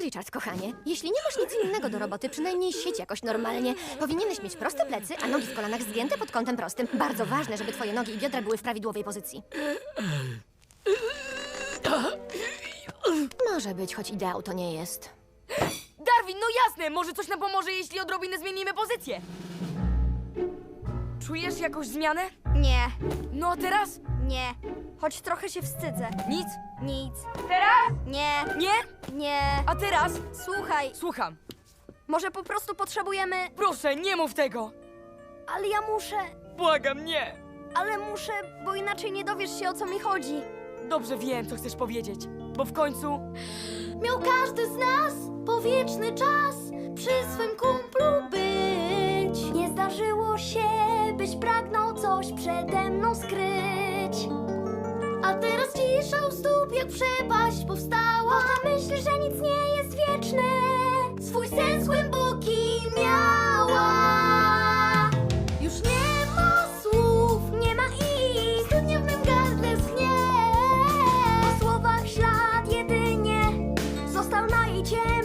Richard, kochanie, jeśli nie masz nic innego do roboty, przynajmniej siedź jakoś normalnie. Powinieneś mieć proste plecy, a nogi w kolanach zgięte pod kątem prostym. Bardzo ważne, żeby twoje nogi i biodra były w prawidłowej pozycji. Może być, choć ideał to nie jest. Darwin, no jasne, może coś nam pomoże, jeśli odrobinę zmienimy pozycję. Czujesz jakąś zmianę? Nie, No a teraz? nie. Choć trochę się wstydzę. Nic. Nic. Teraz? Nie, Nie? nie. A teraz? Słuchaj, Słucham. może po prostu potrzebujemy... Proszę, nie mów tego. Ale ja muszę, Błagam, nie. ale muszę, bo inaczej nie dowiesz się o co mi chodzi. Dobrze wiem, co chcesz powiedzieć, bo w końcu... Miał każdy z nas powieczny czas przy swym kumplu być. Coś przede mną skryć. A teraz cisza u stóp jak przepaść powstała. Ta myśl, że nic nie jest wieczne, swój sens głęboki miała. Już nie ma słów, nie ma ich, studnia w mym gardle schnie. Po słowach ślad jedynie został na jej ciemnym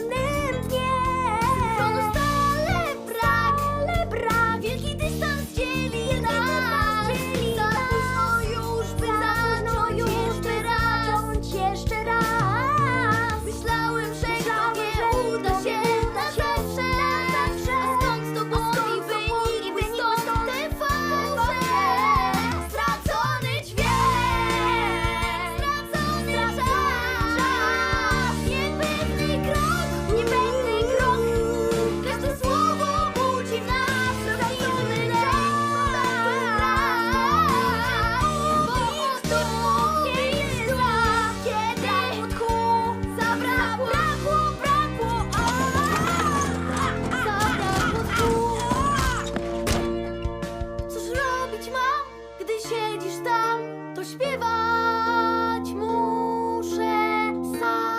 gdy siedzisz tam? To śpiewać muszę sam.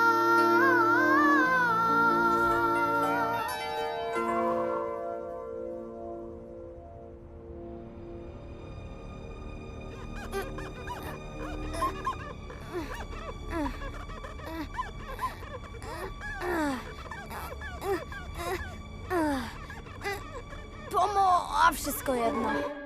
Pomo, a wszystko jedno.